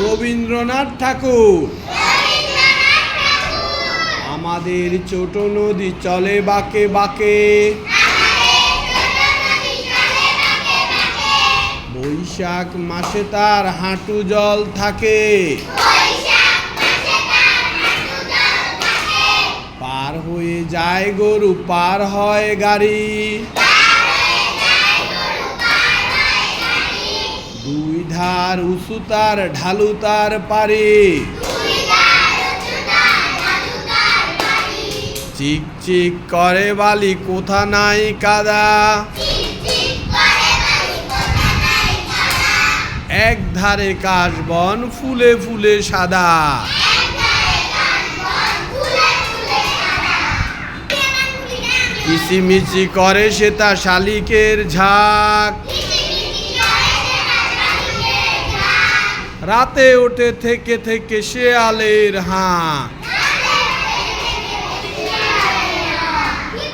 রবীন্দ্রনাথ ঠাকুর। আমাদের ছোট নদী চলে বাঁকে বাঁকে। বৈশাখ মাসে তার হাঁটু জল থাকে। পার হয়ে যায় গরু, পার হয় গাড়ি। ধার উঁচু তার ঢালু তার পারে। চিক চিক করে বালি কোথা নাই কাদা। এক ধারে কাশবন ফুলে ফুলে সাদা। কিচিমিচি করে সে তা শালিকের ঝাঁক। রাতে ওঠে থেকে থেকে শেয়ালের হাঁ।